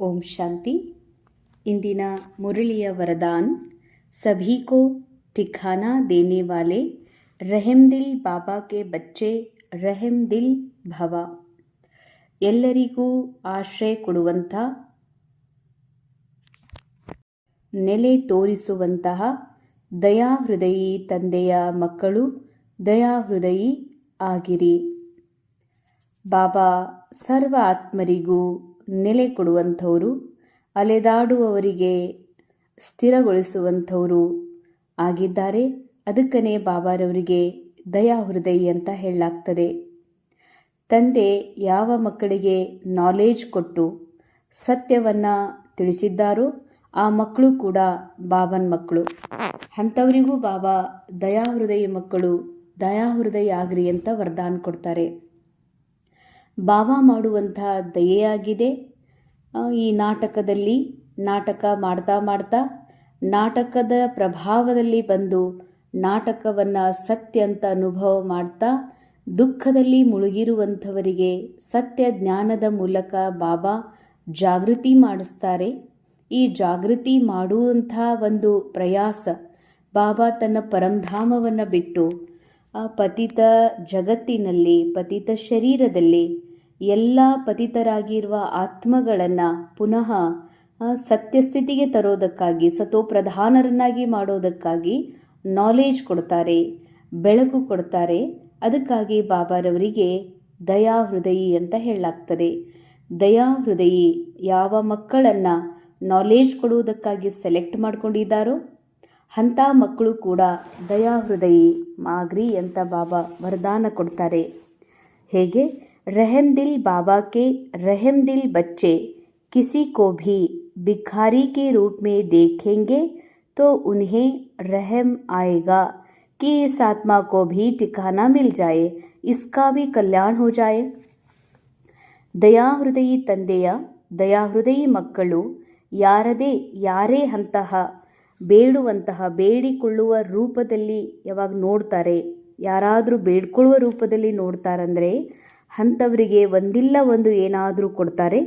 ಓಂ ಶಾಂತಿ. ಇಂದಿನ ಮುರಳಿಯ ವರದಾನ್, ಸಭಿಕೋ ಠಿಕಾನಾ ದೇನೆ ವಾಲೆ ದಿಲ್ ಬಾಬಾ ಕೆ ಬಚ್ಚೆ ದಿಲ್ ಭವ. ಎಲ್ಲರಿಗೂ ಆಶ್ರಯ ಕೊಡುವಂಥ, ನೆಲೆ ತೋರಿಸುವಂತಹ ದಯಾ ಹೃದಯಿ ತಂದೆಯ ಮಕ್ಕಳು ದಯಾ ಹೃದಯಿ ಆಗಿರಿ. ಬಾಬಾ ಸರ್ವ ಆತ್ಮರಿಗೂ ನೆಲೆ ಕೊಡುವಂಥವರು ಅಲೆದಾಡುವವರಿಗೆ ಸ್ಥಿರಗೊಳಿಸುವಂಥವರು ಆಗಿದ್ದಾರೆ. ಅದಕ್ಕನೇ ಬಾಬಾರವರಿಗೆ ದಯಾ ಹೃದಯ ಅಂತ ಹೇಳಲಾಗ್ತದೆ. ತಂದೆ ಯಾವ ಮಕ್ಕಳಿಗೆ ನಾಲೇಜ್ ಕೊಟ್ಟು ಸತ್ಯವನ್ನು ತಿಳಿಸಿದ್ದಾರೋ ಆ ಮಕ್ಕಳು ಕೂಡ ಬಾಬನ್ ಮಕ್ಕಳು. ಅಂಥವರಿಗೂ ಬಾಬಾ ದಯಾ ಹೃದಯ ಮಕ್ಕಳು ದಯಾಹೃದಯ ಆಗ್ರಿ ಅಂತ ವರದಾನ ಕೊಡ್ತಾರೆ. ಬಾಬಾ ಮಾಡುವಂತಹ ದಯೆಯಾಗಿದೆ. ಈ ನಾಟಕದಲ್ಲಿ ನಾಟಕ ಮಾಡ್ತಾ ಮಾಡ್ತಾ ನಾಟಕದ ಪ್ರಭಾವದಲ್ಲಿ ಬಂದು ನಾಟಕವನ್ನು ಸತ್ಯ ಅಂತ ಅನುಭವ ಮಾಡ್ತಾ ದುಃಖದಲ್ಲಿ ಮುಳುಗಿರುವಂಥವರಿಗೆ ಸತ್ಯ ಜ್ಞಾನದ ಮೂಲಕ ಬಾಬಾ ಜಾಗೃತಿ ಮಾಡಿಸ್ತಾರೆ. ಈ ಜಾಗೃತಿ ಮಾಡುವಂಥ ಒಂದು ಪ್ರಯಾಸ ಬಾಬಾ ತನ್ನ ಪರಂಧಾಮವನ್ನು ಬಿಟ್ಟು ಪತಿತ ಜಗತ್ತಿನಲ್ಲಿ, ಪತಿತ ಶರೀರದಲ್ಲಿ ಎಲ್ಲ ಪತಿತರಾಗಿರುವ ಆತ್ಮಗಳನ್ನು ಪುನಃ ಸತ್ಯಸ್ಥಿತಿಗೆ ತರೋದಕ್ಕಾಗಿ ಸತೋಪ್ರಧಾನರನ್ನಾಗಿ ಮಾಡೋದಕ್ಕಾಗಿ ನಾಲೇಜ್ ಕೊಡ್ತಾರೆ, ಬೆಳಕು ಕೊಡ್ತಾರೆ. ಅದಕ್ಕಾಗಿ ಬಾಬಾರವರಿಗೆ ದಯಾ ಹೃದಯಿ ಅಂತ ಹೇಳಲಾಗ್ತದೆ. ದಯಾಹೃದಯಿ ಯಾವ ಮಕ್ಕಳನ್ನು ನಾಲೇಜ್ ಕೊಡುವುದಕ್ಕಾಗಿ ಸೆಲೆಕ್ಟ್ ಮಾಡಿಕೊಂಡಿದ್ದಾರೋ, ಅಂಥ ಮಕ್ಕಳು ಕೂಡ ದಯಾ ಹೃದಯಿ ಮಾಗ್ರಿ ಅಂತ ಬಾಬಾ ವರದಾನ ಕೊಡ್ತಾರೆ. ಹೇಗೆ? रहम दिल बाबा के रहम दिल बच्चे किसी को भी भिखारी के रूप में देखेंगे तो उन्हें रहम आएगा कि इस आत्मा को भी ठिकाना मिल जाए इसका भी कल्याण हो जाए ದಯಾಹೃದಯಿ ತಂದೆಯ ದಯಾಹೃದಯಿ ಮಕ್ಕಳು ಯಾರದೇ ಯಾರೇ ಅಂತಹ ಬೇಡುವಂತಹ ಬೇಡಿಕೊಳ್ಳುವ ರೂಪದಲ್ಲಿ ಯಾವಾಗ ನೋಡ್ತಾರೆ ಯಾರಾದರೂ ಬೇಡ್ಕೊಳ್ಳುವ ರೂಪದಲ್ಲಿ ನೋಡ್ತಾರಂದರೆ ಅಂಥವರಿಗೆ ಒಂದಿಲ್ಲ ಒಂದು ಏನಾದರೂ ಕೊಡ್ತಾರೆ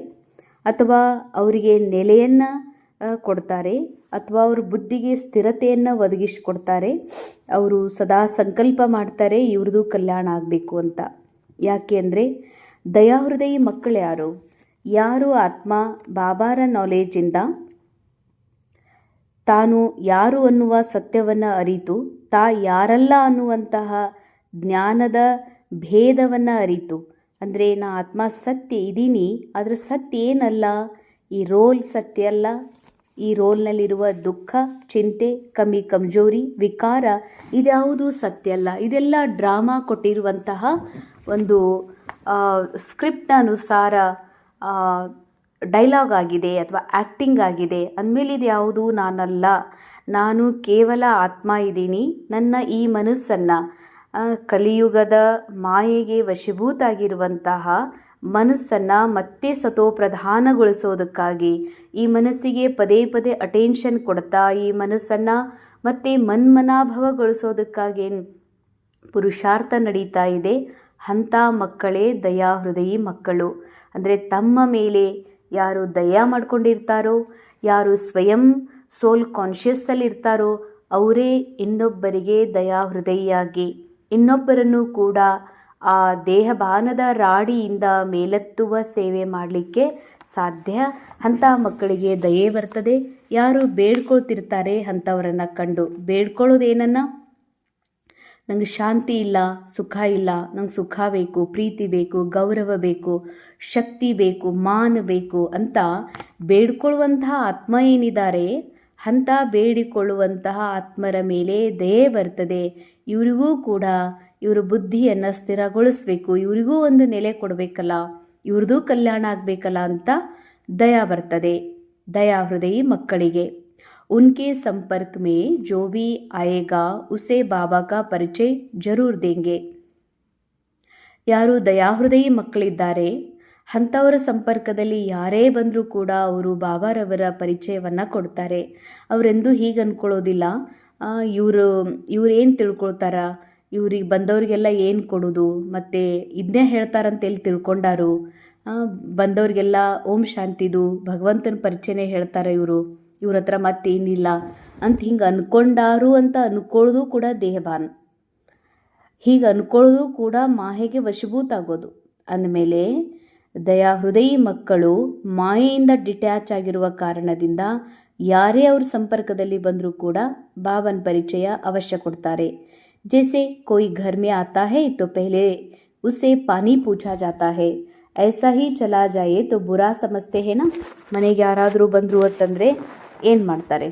ಅಥವಾ ಅವರಿಗೆ ನೆಲೆಯನ್ನು ಕೊಡ್ತಾರೆ ಅಥವಾ ಅವ್ರ ಬುದ್ಧಿಗೆ ಸ್ಥಿರತೆಯನ್ನು ಒದಗಿಸಿಕೊಡ್ತಾರೆ. ಅವರು ಸದಾ ಸಂಕಲ್ಪ ಮಾಡ್ತಾರೆ, ಇವ್ರದ್ದು ಕಲ್ಯಾಣ ಆಗಬೇಕು ಅಂತ. ಯಾಕೆ ಅಂದರೆ ದಯಾಹೃದಯಿ ಮಕ್ಕಳು ಯಾರು? ಯಾರು ಆತ್ಮ ಬಾಬಾರ ನಾಲೆಜಿಂದ ತಾನು ಯಾರು ಅನ್ನುವ ಸತ್ಯವನ್ನು ಅರಿತು, ತಾ ಯಾರಲ್ಲ ಅನ್ನುವಂತಹ ಜ್ಞಾನದ ಭೇದವನ್ನು ಅರಿತು ಅಂದರೆ ನಾ ಆತ್ಮ ಸತ್ಯ ಇದ್ದೀನಿ ಆದರೆ ಸತ್ಯ ಏನಲ್ಲ? ಈ ರೋಲ್ ಸತ್ಯ ಅಲ್ಲ. ಈ ರೋಲ್ನಲ್ಲಿರುವ ದುಃಖ, ಚಿಂತೆ, ಕಮ್ಮಿ ಕಮ್ಜೋರಿ, ವಿಕಾರ, ಇದ್ಯಾವುದು ಸತ್ಯ ಅಲ್ಲ. ಇದೆಲ್ಲ ಡ್ರಾಮಾ ಕೊಟ್ಟಿರುವಂತಹ ಒಂದು ಸ್ಕ್ರಿಪ್ಟ್ ಅನುಸಾರ ಡೈಲಾಗ್ ಆಗಿದೆ ಅಥವಾ ಆ್ಯಕ್ಟಿಂಗ್ ಆಗಿದೆ. ಅಂದಮೇಲೆ ಇದು ಯಾವುದು ನಾನಲ್ಲ. ನಾನು ಕೇವಲ ಆತ್ಮ ಇದ್ದೀನಿ ನನ್ನ ಈ ಮನಸ್ಸನ್ನು. ಕಲಿಯುಗದ ಮಾಯೆಗೆ ವಶೀಭೂತಾಗಿರುವಂತಹ ಮನಸ್ಸನ್ನು ಮತ್ತೆ ಸತೋಪ್ರಧಾನಗೊಳಿಸೋದಕ್ಕಾಗಿ ಈ ಮನಸ್ಸಿಗೆ ಪದೇ ಪದೇ ಅಟೆನ್ಷನ್ ಕೊಡ್ತಾ ಈ ಮನಸ್ಸನ್ನು ಮತ್ತೆ ಮನ್ಮನಾಭವಗೊಳಿಸೋದಕ್ಕಾಗಿ ಪುರುಷಾರ್ಥ ನಡೀತಾ ಇದೆ. ಅಂಥ ಮಕ್ಕಳೇ ದಯಾ ಹೃದಯಿ ಮಕ್ಕಳು. ಅಂದರೆ ತಮ್ಮ ಮೇಲೆ ಯಾರು ದಯಾ ಮಾಡ್ಕೊಂಡಿರ್ತಾರೋ, ಯಾರು ಸ್ವಯಂ ಸೋಲ್ ಕಾನ್ಷಿಯಸ್ಸಲ್ಲಿರ್ತಾರೋ ಅವರೇ ಇನ್ನೊಬ್ಬರಿಗೆ ದಯಾಹೃದಯಿಯಾಗಿ ಇನ್ನೊಬ್ಬರನ್ನು ಕೂಡ ಆ ದೇಹಭಾನದ ರಾಡಿಯಿಂದ ಮೇಲೆತ್ತುವ ಸೇವೆ ಮಾಡಲಿಕ್ಕೆ ಸಾಧ್ಯ. ಅಂಥ ಮಕ್ಕಳಿಗೆ ದಯೆ ಬರ್ತದೆ ಯಾರು ಬೇಡ್ಕೊಳ್ತಿರ್ತಾರೆ ಅಂಥವರನ್ನು ಕಂಡು. ಬೇಡ್ಕೊಳ್ಳೋದೇನನ್ನ? ನಂಗೆ ಶಾಂತಿ ಇಲ್ಲ, ಸುಖ ಇಲ್ಲ. ನಂಗೆ ಸುಖ ಬೇಕು, ಪ್ರೀತಿ ಬೇಕು, ಗೌರವ ಬೇಕು, ಶಕ್ತಿ ಬೇಕು, ಮಾನ ಬೇಕು ಅಂತ ಬೇಡ್ಕೊಳ್ಳುವಂತಹ ಆತ್ಮ ಏನಿದ್ದಾರೆ ಅಂಥ ಬೇಡಿಕೊಳ್ಳುವಂತಹ ಆತ್ಮರ ಮೇಲೆ ದಯೆ ಬರ್ತದೆ. ಇವರಿಗೂ ಕೂಡ ಇವರು ಬುದ್ಧಿಯನ್ನು ಸ್ಥಿರಗೊಳಿಸ್ಬೇಕು. ಇವರಿಗೂ ಒಂದು ನೆಲೆ ಕೊಡಬೇಕಲ್ಲ. ಇವ್ರದ್ದು ಕಲ್ಯಾಣ ಆಗಬೇಕಲ್ಲ ಅಂತ ದಯಾ ಬರ್ತದೆ. ದಯಾ ಹೃದಯಿ ಮಕ್ಕಳಿಗೆ. ಉನ್ಕೆ ಸಂಪರ್ಕ ಮೇ ಜೋ ಆಯೇಗಾ, ಉಸೆ ಬಾಬಾ ಕಾ ಪರಿಚಯ ಜರೂರ್ ದೇಂಗೆ. ಯಾರು ದಯಾಹೃದಯಿ ಮಕ್ಕಳಿದ್ದಾರೆ? ಅಂಥವರ ಸಂಪರ್ಕದಲ್ಲಿ ಯಾರೇ ಬಂದರೂ ಕೂಡ ಅವರು ಬಾಬಾರವರ ಪರಿಚಯವನ್ನು ಕೊಡ್ತಾರೆ. ಅವರೆಂದೂ ಹೀಗೆ ಅಂದ್ಕೊಳ್ಳೋದಿಲ್ಲ ಇವರು ಇವರೇನು ತಿಳ್ಕೊಳ್ತಾರ? ಇವ್ರಿಗೆ ಬಂದವರಿಗೆಲ್ಲ ಏನು ಕೊಡೋದು? ಮತ್ತು ಇದನ್ನೇ ಹೇಳ್ತಾರಂತ ಎಲ್ಲಿ ತಿಳ್ಕೊಂಡಾರು? ಬಂದವರಿಗೆಲ್ಲ ಓಂ ಶಾಂತಿದು, ಭಗವಂತನ ಪರಿಚಯನೇ ಹೇಳ್ತಾರೆ ಇವರು. ಇವ್ರ ಹತ್ರ ಮತ್ತೇನಿಲ್ಲ ಅಂತ ಹಿಂಗೆ ಅಂದ್ಕೊಂಡಾರು ಅಂತ ಅಂದ್ಕೊಳ್ಳೋದು ಕೂಡ ದೇಹಭಾನ್. ಹೀಗೆ ಅಂದ್ಕೊಳ್ಳೋದು ಕೂಡ ಮಾಹೆಗೆ ವಶಭೂತ ಆಗೋದು. ಅಂದಮೇಲೆ ದಯಾ ಹೃದಯಿ ಮಕ್ಕಳು ಮಾಯೆಯಿಂದ ಡಿಟ್ಯಾಚ್ ಆಗಿರುವ ಕಾರಣದಿಂದ ಯಾರೇ ಅವ್ರ ಸಂಪರ್ಕದಲ್ಲಿ ಬಂದರೂ ಕೂಡ ಬಾಬನ್ ಪರಿಚಯ ಅವಶ್ಯ ಕೊಡ್ತಾರೆ. ಜೆಸೆ, ಕೋಯಿ ಘರ್ ಮೇ ಆತಾ ಹೇ ತೋ ಪೆಹಲೆ ಉಸೆ ಪಾನಿ ಪೂಜಾ ಜಾತಾ ಹೇ. ಐಸಾ ಹಿ ಚಲಾ ಜಾಯೇ ತೋ ಬುರಾ ಸಮಸ್ತೆ ಹೇನ ಮನೆಗೆ ಯಾರಾದರೂ ಬಂದರು ಅಂತಂದರೆ ಏನು ಮಾಡ್ತಾರೆ?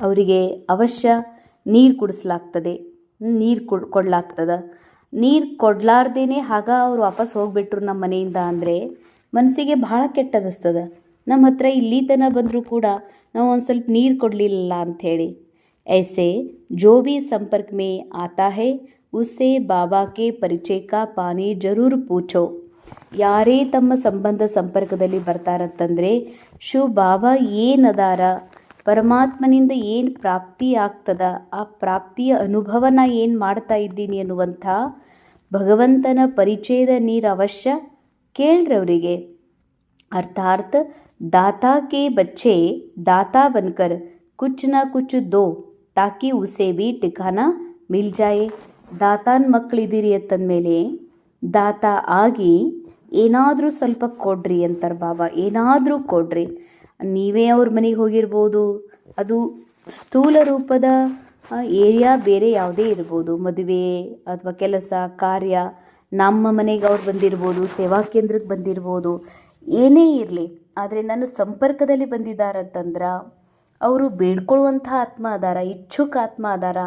ಅವರಿಗೆ ಅವಶ್ಯ ನೀರು ಕುಡಿಸ್ಲಾಗ್ತದೆ. ನೀರು ಕೊಡ್ ನೀರು ಕೊಡ್ಲಾರ್ದೇನೆ ಆಗ ಅವ್ರು ವಾಪಸ್ ಹೋಗ್ಬಿಟ್ರು ನಮ್ಮ ಮನೆಯಿಂದ ಅಂದರೆ ಮನಸ್ಸಿಗೆ ಭಾಳ ಕೆಟ್ಟ ಅನ್ನಿಸ್ತದ ನಮ್ಮ ಹತ್ರ ಇಲ್ಲಿ ತನಕ ಬಂದರೂ ಕೂಡ ನಾವು ಒಂದು ಸ್ವಲ್ಪ ನೀರು ಕೊಡಲಿಲ್ಲ ಅಂಥೇಳಿ ऐसे जो भी संपर्क में आता है उससे बाबा के परिचय का पानी जरूर पूछो ಯಾರೇ ತಮ್ಮ ಸಂಬಂಧ ಸಂಪರ್ಕದಲ್ಲಿ ಬರ್ತಾರಂತಂದರೆ ಶು ಬಾಬಾ ಏನದಾರ ಪರಮಾತ್ಮನಿಂದ ಏನು ಪ್ರಾಪ್ತಿ ಆಗ್ತದ? ಆ ಪ್ರಾಪ್ತಿಯ ಅನುಭವನ ಏನು ಮಾಡ್ತಾ ಇದ್ದೀನಿ ಅನ್ನುವಂಥ ಭಗವಂತನ ಪರಿಚಯದ ನೀರು ಅವಶ್ಯ ಕೇಳ್ರವರಿಗೆ. ಅವರಿಗೆ ದಾತಾ ಕೆ ಬಚ್ಚೆ, ದಾತಾ ಬನ್ಕರ್, ಕುಚ್ ನಾ ಕುಚ್ ದೋ, ತಾಕಿ ಉಸೆ ಬಿ ಟಿಕಾನ ಮಿಲ್ ಜಾಯೆ. ದಾತಾನ ಮಕ್ಕಳಿದ್ದೀರಿ ಅಂತಂದಮೇಲೆ ದಾತ ಆಗಿ ಏನಾದರೂ ಸ್ವಲ್ಪ ಕೊಡ್ರಿ ಅಂತಾರೆ ಬಾಬಾ ಏನಾದರೂ ಕೊಡ್ರಿ. ನೀವೇ ಅವ್ರ ಮನೆಗೆ ಹೋಗಿರ್ಬೋದು. ಅದು ಸ್ಥೂಲ ರೂಪದ ಏರಿಯಾ ಬೇರೆ ಯಾವುದೇ ಇರ್ಬೋದು. ಮದುವೆ ಅಥವಾ ಕೆಲಸ, ಕಾರ್ಯ, ನಮ್ಮ ಮನೆಗೆ ಅವ್ರು ಬಂದಿರ್ಬೋದು, ಸೇವಾ ಕೇಂದ್ರಕ್ಕೆ ಬಂದಿರ್ಬೋದು. ಏನೇ ಇರಲಿ, ಆದರೆ ನನ್ನ ಸಂಪರ್ಕದಲ್ಲಿ ಬಂದಿದ್ದಾರಂತಂದ್ರೆ ಅವರು ಬೇಡ್ಕೊಳ್ಳುವಂಥ ಆತ್ಮ ಅದಾರ ಇಚ್ಛುಕ ಆತ್ಮ ಅದಾರ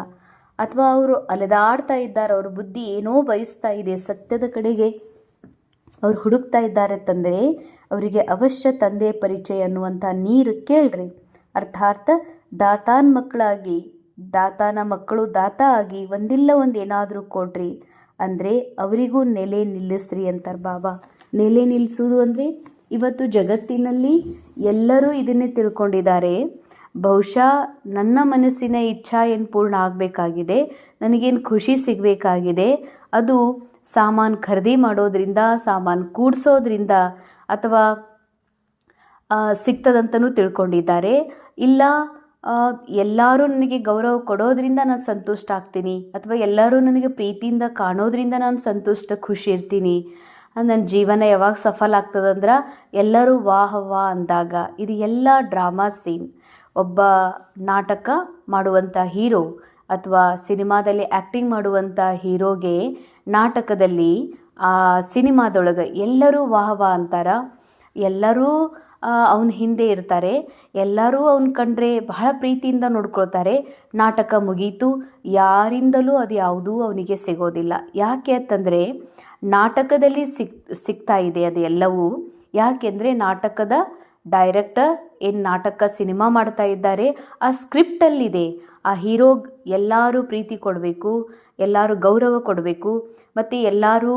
ಅಥವಾ ಅವರು ಅಲೆದಾಡ್ತಾ ಇದ್ದಾರೆ, ಅವ್ರ ಬುದ್ಧಿ ಏನೋ ಬಯಸ್ತಾ ಇದೆ ಸತ್ಯದ ಕಡೆಗೆ ಅವ್ರು ಹುಡುಕ್ತಾ ಇದ್ದಾರೆ ತಂದರೆ ಅವರಿಗೆ ಅವಶ್ಯ ತಂದೆ ಪರಿಚಯ ಅನ್ನುವಂಥ ನೀರು ಕೇಳ್ರಿ. ಅರ್ಥಾತ್ ದಾತಾನ್ ಮಕ್ಕಳಾಗಿ, ದಾತಾನ ಮಕ್ಕಳು ದಾತ ಆಗಿ ಒಂದಿಲ್ಲ ಒಂದು ಏನಾದರೂ ಕೊಡ್ರಿ. ಅಂದರೆ ಅವರಿಗೂ ನೆಲೆ ನಿಲ್ಲಿಸ್ರಿ ಅಂತಾರೆ ಬಾಬಾ. ನೆಲೆ ನಿಲ್ಲಿಸೋದು ಅಂದರೆ ಇವತ್ತು ಜಗತ್ತಿನಲ್ಲಿ ಎಲ್ಲರೂ ಇದನ್ನೇ ತಿಳ್ಕೊಂಡಿದ್ದಾರೆ. ಬಹುಶಃ ನನ್ನ ಮನಸ್ಸಿನ ಇಚ್ಛಾ ಏನು ಪೂರ್ಣ ಆಗಬೇಕಾಗಿದೆ, ನನಗೇನು ಖುಷಿ ಸಿಗಬೇಕಾಗಿದೆ, ಅದು ಸಾಮಾನು ಖರೀದಿ ಮಾಡೋದ್ರಿಂದ, ಸಾಮಾನು ಕೂಡಿಸೋದ್ರಿಂದ ಅಥವಾ ಸಿಗ್ತದಂತನೂ ತಿಳ್ಕೊಂಡಿದ್ದಾರೆ. ಇಲ್ಲ ಎಲ್ಲರೂ ನನಗೆ ಗೌರವ ಕೊಡೋದ್ರಿಂದ ನಾನು ಸಂತುಷ್ಟ ಆಗ್ತೀನಿ, ಅಥವಾ ಎಲ್ಲರೂ ನನಗೆ ಪ್ರೀತಿಯಿಂದ ಕಾಣೋದ್ರಿಂದ ನಾನು ಸಂತುಷ್ಟ, ಖುಷಿ ಇರ್ತೀನಿ. ನನ್ನ ಜೀವನ ಯಾವಾಗ ಸಫಲ ಆಗ್ತದಂದ್ರೆ ಎಲ್ಲರೂ ವಾಹ ವಾ ಅಂದಾಗ. ಇದು ಎಲ್ಲ ಡ್ರಾಮಾ ಸೀನ್. ಒಬ್ಬ ನಾಟಕ ಮಾಡುವಂಥ ಹೀರೋ ಅಥವಾ ಸಿನಿಮಾದಲ್ಲಿ ಆ್ಯಕ್ಟಿಂಗ್ ಮಾಡುವಂಥ ಹೀರೋಗೆ ನಾಟಕದಲ್ಲಿ, ಆ, ಸಿನಿಮಾದೊಳಗೆ ಎಲ್ಲರೂ ವಾಹ ವಾ ಅಂತಾರ. ಎಲ್ಲರೂ ಅವನ ಹಿಂದೆ ಇರ್ತಾರೆ. ಎಲ್ಲರೂ ಅವನ ಕಂಡ್ರೆ ಬಹಳ ಪ್ರೀತಿಯಿಂದ ನೋಡ್ಕೊಳ್ತಾರೆ. ನಾಟಕ ಮುಗೀತು. ಯಾರಿಂದಲೂ ಅದು ಯಾವುದೂ ಅವನಿಗೆ ಸಿಗೋದಿಲ್ಲ. ಯಾಕೆ ಅಂತಂದರೆ, ನಾಟಕದಲ್ಲಿ ಸಿಕ್ ಸಿಗ್ತಾ ಇದೆ ಅದು ಎಲ್ಲವೂ ಯಾಕೆಂದರೆ ನಾಟಕದ ಡೈರೆಕ್ಟರ್ ಏನು ನಾಟಕ ಸಿನಿಮಾ ಮಾಡ್ತಾ ಇದ್ದಾರೆ. ಆ ಸ್ಕ್ರಿಪ್ಟಲ್ಲಿದೆ. ಆ ಹೀರೋಗ್ ಎಲ್ಲರೂ ಪ್ರೀತಿ ಕೊಡಬೇಕು, ಎಲ್ಲರೂ ಗೌರವ ಕೊಡಬೇಕು, ಮತ್ತು ಎಲ್ಲರೂ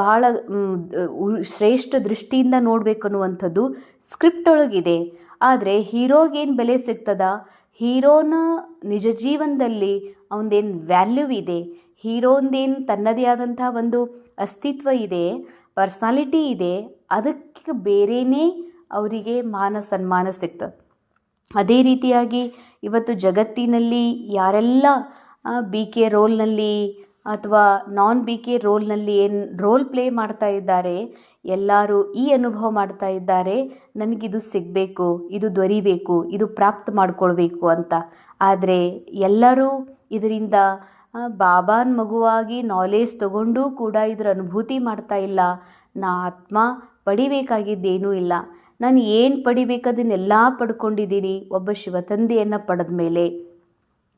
ಭಾಳ ಶ್ರೇಷ್ಠ ದೃಷ್ಟಿಯಿಂದ ನೋಡಬೇಕು ಅನ್ನುವಂಥದ್ದು ಸ್ಕ್ರಿಪ್ಟ್ ಒಳಗಿದೆ. ಆದರೆ ಹೀರೋಗೇನು ಬೆಲೆ ಸಿಗ್ತದ? ಹೀರೋನ ನಿಜ ಜೀವನದಲ್ಲಿ ಅವನದೇನು ವ್ಯಾಲ್ಯೂ ಇದೆ, ಹೀರೋಂದೇನು ತನ್ನದೇ ಆದಂಥ ಒಂದು ಅಸ್ತಿತ್ವ ಇದೆ, ಪರ್ಸ್ನಾಲಿಟಿ ಇದೆ, ಅದಕ್ಕೆ ಬೇರೆಯೇ ಅವರಿಗೆ ಮಾನ ಸನ್ಮಾನ ಸಿಗ್ತದೆ. ಅದೇ ರೀತಿಯಾಗಿ ಇವತ್ತು ಜಗತ್ತಿನಲ್ಲಿ ಯಾರೆಲ್ಲ ಬಿ ಕೆ ರೋಲ್ನಲ್ಲಿ ಅಥವಾ ನಾನ್ ಬಿ ಕೆ ರೋಲ್ನಲ್ಲಿ ಏನು ರೋಲ್ ಪ್ಲೇ ಮಾಡ್ತಾ ಇದ್ದಾರೆ, ಎಲ್ಲರೂ ಈ ಅನುಭವ ಮಾಡ್ತಾ ಇದ್ದಾರೆ, ನನಗಿದು ಸಿಗಬೇಕು, ಇದು ದೊರಿಬೇಕು, ಇದು ಪ್ರಾಪ್ತ ಮಾಡಿಕೊಳ್ಬೇಕು ಅಂತ. ಆದರೆ ಎಲ್ಲರೂ ಇದರಿಂದ ಬಾಬಾನ್ ಮಗುವಾಗಿ ನಾಲೇಜ್ ತಗೊಂಡು ಕೂಡ ಇದರ ಅನುಭೂತಿ ಮಾಡ್ತಾ ಇಲ್ಲ. ನಾ ಆತ್ಮ ಪಡಿಬೇಕಾಗಿದ್ದೇನೂ ಇಲ್ಲ. ನಾನು ಏನು ಪಡಿಬೇಕದನ್ನೆಲ್ಲ ಪಡ್ಕೊಂಡಿದ್ದೀನಿ. ಒಬ್ಬ ಶಿವತಂದೆಯನ್ನು ಪಡೆದ ಮೇಲೆ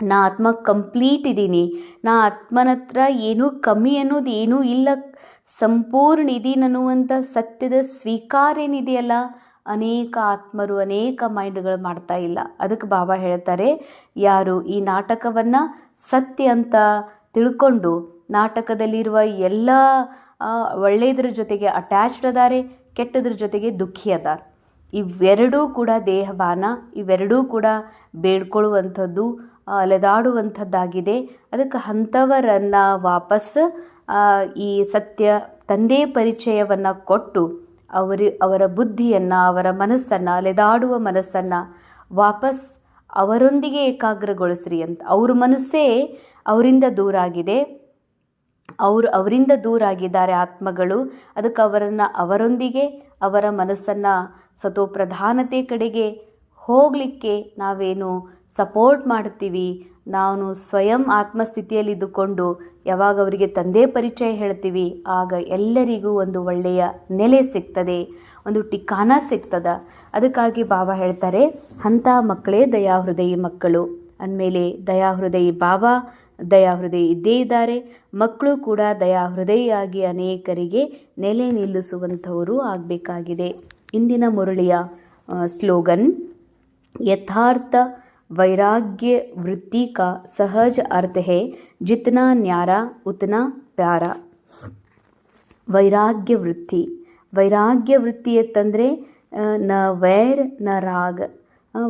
ನಾ ಆತ್ಮ ಕಂಪ್ಲೀಟ್ ಇದ್ದೀನಿ. ನಾ ಆತ್ಮನ ಹತ್ರ ಏನೂ ಕಮ್ಮಿ ಅನ್ನೋದು ಏನೂ ಇಲ್ಲ. ಸಂಪೂರ್ಣ ಇದೀನಿ ಅನ್ನುವಂಥ ಸತ್ಯದ ಸ್ವೀಕಾರ ಏನಿದೆಯಲ್ಲ, ಅನೇಕ ಆತ್ಮರು, ಅನೇಕ ಮೈಂಡ್ಗಳು ಮಾಡ್ತಾ ಇಲ್ಲ. ಅದಕ್ಕೆ ಬಾಬಾ ಹೇಳ್ತಾರೆ, ಯಾರು ಈ ನಾಟಕವನ್ನು ಸತ್ಯ ಅಂತ ತಿಳ್ಕೊಂಡು ನಾಟಕದಲ್ಲಿರುವ ಎಲ್ಲ ಒಳ್ಳೆಯದ್ರ ಜೊತೆಗೆ ಅಟ್ಯಾಚ್ಡ್ ಅದಾರೆ, ಕೆಟ್ಟದ್ರ ಜೊತೆಗೆ ದುಃಖಿ ಅದಾರ. ಇವೆರಡೂ ಕೂಡ ದೇಹಭಾನ ಇವೆರಡೂ ಕೂಡ ಬೇಡ್ಕೊಳ್ಳುವಂಥದ್ದು ಅಲೆದಾಡುವಂಥದ್ದಾಗಿದೆ. ಅದಕ್ಕೆ ಅಂಥವರನ್ನು ವಾಪಸ್ ಈ ಸತ್ಯ ತಂದೆ ಪರಿಚಯವನ್ನು ಕೊಟ್ಟು ಅವರ ಅವರ ಬುದ್ಧಿಯನ್ನು, ಅವರ ಮನಸ್ಸನ್ನು, ಅಲೆದಾಡುವ ಮನಸ್ಸನ್ನು ವಾಪಸ್ ಅವರೊಂದಿಗೆ ಏಕಾಗ್ರಗೊಳಿಸ್ರಿ ಅಂತ. ಅವ್ರ ಮನಸ್ಸೇ ಅವರಿಂದ ದೂರ ಆಗಿದೆ. ಅವರು ಅವರಿಂದ ದೂರ ಆಗಿದ್ದಾರೆ ಆತ್ಮಗಳು. ಅದಕ್ಕೆ ಅವರನ್ನು ಅವರೊಂದಿಗೆ, ಅವರ ಮನಸ್ಸನ್ನು ಸತೋಪ್ರಧಾನತೆ ಕಡೆಗೆ ಹೋಗಲಿಕ್ಕೆ ನಾವೇನು ಸಪೋರ್ಟ್ ಮಾಡ್ತೀವಿ ನಾನು ಸ್ವಯಂ ಆತ್ಮಸ್ಥಿತಿಯಲ್ಲಿದ್ದುಕೊಂಡು ಯಾವಾಗ ಅವರಿಗೆ ತಂದೆ ಪರಿಚಯ ಹೇಳ್ತೀವಿ, ಆಗ ಎಲ್ಲರಿಗೂ ಒಂದು ಒಳ್ಳೆಯ ನೆಲೆ ಸಿಗ್ತದೆ, ಒಂದು ಟಿಕಾನ ಸಿಗ್ತದೆ. ಅದಕ್ಕಾಗಿ ಬಾಬಾ ಹೇಳ್ತಾರೆ ಅಂಥ ಮಕ್ಕಳೇ, ದಯಾಹೃದಯಿ ಮಕ್ಕಳು. ಅಂದಮೇಲೆ, ದಯಾಹೃದಯಿ ಬಾಬಾ, ದಯಾಹೃದಯ ಇದ್ದೇ ಇದ್ದಾರೆ. ಮಕ್ಕಳು ಕೂಡ ದಯಾಹೃದಯಿಯಾಗಿ ಅನೇಕರಿಗೆ ನೆಲೆ ನಿಲ್ಲಿಸುವಂಥವರು ಆಗಬೇಕಾಗಿದೆ. ಇಂದಿನ ಮುರಳಿಯ ಸ್ಲೋಗನ್, ಯಥಾರ್ಥ ವೈರಾಗ್ಯ ವೃತ್ತಿ ಕಾ ಸಹಜ ಅರ್ಥ ಹೇ ಜಿತ್ನಾ ನ್ಯಾರ ಉತ್ನಾ ಪ್ಯಾರ. ವೈರಾಗ್ಯ ವೃತ್ತಿ. ವೈರಾಗ್ಯ ವೃತ್ತಿ ಎತ್ತಂದರೆ ನ ವೈರ್, ನ ರಾಗ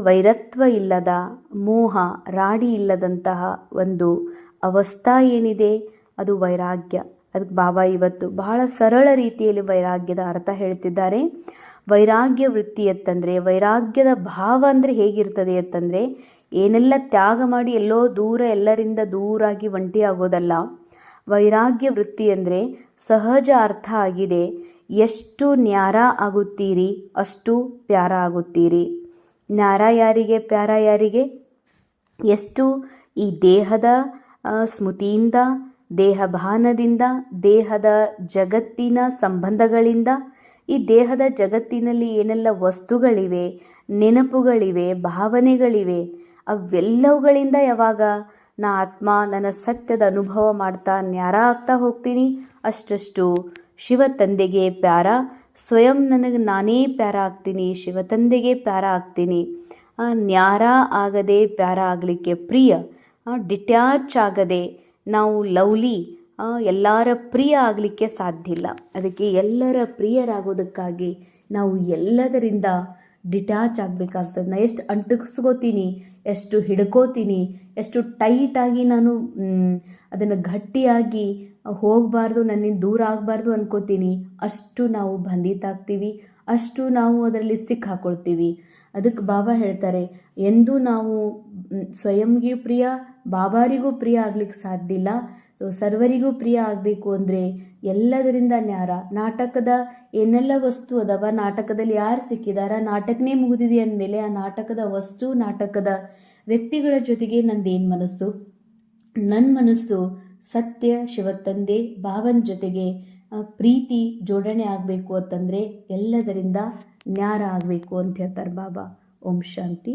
ವೈರತ್ವ ಇಲ್ಲದ, ಮೋಹ, ರಾಡಿ ಇಲ್ಲದಂತಹ ಒಂದು ಅವಸ್ಥಾ ಏನಿದೆ, ಅದು ವೈರಾಗ್ಯ. ಅದಕ್ಕೆ ಬಾಬಾ ಇವತ್ತು ಬಹಳ ಸರಳ ರೀತಿಯಲ್ಲಿ ವೈರಾಗ್ಯದ ಅರ್ಥ ಹೇಳ್ತಿದ್ದಾರೆ. ವೈರಾಗ್ಯ ವೃತ್ತಿ ಅಂತಂದರೆ ವೈರಾಗ್ಯದ ಭಾವ ಅಂದರೆ ಹೇಗಿರ್ತದೆ ಅಂತಂದರೆ ಏನೆಲ್ಲ ತ್ಯಾಗ ಮಾಡಿ ಎಲ್ಲೋ ದೂರ ಎಲ್ಲರಿಂದ ದೂರಾಗಿ ಒಂಟಿ ಆಗೋದಲ್ಲ. ವೈರಾಗ್ಯ ವೃತ್ತಿ ಅಂದರೆ ಸಹಜ ಅರ್ಥ ಆಗಿದೆ. ಎಷ್ಟು ನ್ಯಾರ ಆಗುತ್ತೀರಿ, ಅಷ್ಟು ಪ್ಯಾರ ಆಗುತ್ತೀರಿ. ನ್ಯಾರ ಯಾರಿಗೆ, ಪ್ಯಾರ ಯಾರಿಗೆ? ಎಷ್ಟು ಈ ದೇಹದ ಸ್ಮೃತಿಯಿಂದ ದೇಹ ಭಾನದಿಂದ ದೇಹದ ಜಗತ್ತಿನ ಸಂಬಂಧಗಳಿಂದ ಈ ದೇಹದ ಜಗತ್ತಿನಲ್ಲಿ ಏನೆಲ್ಲ ವಸ್ತುಗಳಿವೆ, ನೆನಪುಗಳಿವೆ, ಭಾವನೆಗಳಿವೆ, ಅವೆಲ್ಲವುಗಳಿಂದ ಯಾವಾಗ ನಾ ಆತ್ಮ ನನ್ನ ಸತ್ಯದ ಅನುಭವ ಮಾಡ್ತಾ ನ್ಯಾರ ಆಗ್ತಾ ಹೋಗ್ತೀನಿ? ಅಷ್ಟಷ್ಟು ಶಿವ ತಂದೆಗೆ ಪ್ಯಾರ, ಸ್ವಯಂ ನನಗೆ ನಾನೇ ಪ್ಯಾರ ಆಗ್ತೀನಿ, ಶಿವ ತಂದೆಗೆ ಪ್ಯಾರ ಆಗ್ತೀನಿ. ನ್ಯಾರ ಆಗದೆ ಪ್ಯಾರ ಆಗಲಿಕ್ಕೆ ಪ್ರಿಯ ಡಿಟ್ಯಾಚ್ ಆಗದೆ ನಾವು ಲವ್ಲಿ ಎಲ್ಲರ ಪ್ರಿಯ ಆಗಲಿಕ್ಕೆ ಸಾಧ್ಯ ಇಲ್ಲ. ಅದಕ್ಕೆ ಎಲ್ಲರ ಪ್ರಿಯರಾಗೋದಕ್ಕಾಗಿ ನಾವು ಎಲ್ಲದರಿಂದ ಡಿಟ್ಯಾಚ್ ಆಗಬೇಕಾಗ್ತದೆ. ನಾನು ಎಷ್ಟು ಅಂಟಿಸ್ಕೋತೀನಿ, ಎಷ್ಟು ಹಿಡ್ಕೋತೀನಿ, ಎಷ್ಟು ಟೈಟಾಗಿ ನಾನು ಅದನ್ನು ಗಟ್ಟಿಯಾಗಿ ಹೋಗಬಾರ್ದು, ನನ್ನಿಂದ ದೂರ ಆಗಬಾರ್ದು ಅನ್ಕೋತೀನಿ. ಅಷ್ಟು ನಾವು ಬಂಧಿತಾಗ್ತೀವಿ ಅಷ್ಟು ನಾವು ಅದರಲ್ಲಿ ಸಿಕ್ಕಾಕೊಳ್ತೀವಿ ಅದಕ್ಕೆ ಬಾಬಾ ಹೇಳ್ತಾರೆ, ಎಂದು ನಾವು ಸ್ವಯಂಗೂ ಸ್ವಯಂಗೆ ಪ್ರಿಯ, ಬಾಬಾರಿಗೂ ಪ್ರಿಯ ಆಗ್ಲಿಕ್ಕೆ ಸಾಧ್ಯ ಇಲ್ಲ. ಸೊ ಸರ್ವರಿಗೂ ಪ್ರಿಯ ಆಗಬೇಕು ಅಂದರೆ ಎಲ್ಲದರಿಂದ ನ್ಯಾರ. ನಾಟಕದ ಏನೆಲ್ಲ ವಸ್ತು ಅದಾವ, ನಾಟಕದಲ್ಲಿ ಯಾರು ಸಿಕ್ಕಿದಾರ, ನಾಟಕನೇ ಮುಗಿದಿದೆ ಅಂದಮೇಲೆ ಆ ನಾಟಕದ ವಸ್ತು, ನಾಟಕದ ವ್ಯಕ್ತಿಗಳ ಜೊತೆಗೆ ನಂದೇನು ಮನಸ್ಸು? ನನ್ನ ಮನಸ್ಸು ಸತ್ಯ ಶಿವತಂದೆ ಭಾವನ ಜೊತೆಗೆ ಪ್ರೀತಿ ಜೋಡಣೆ ಆಗಬೇಕು ಅಂತಂದರೆ ಎಲ್ಲದರಿಂದ ನ್ಯಾರ ಆಗಬೇಕು ಅಂತ ಹೇಳ್ತಾರೆ ಬಾಬಾ. ಓಂ ಶಾಂತಿ.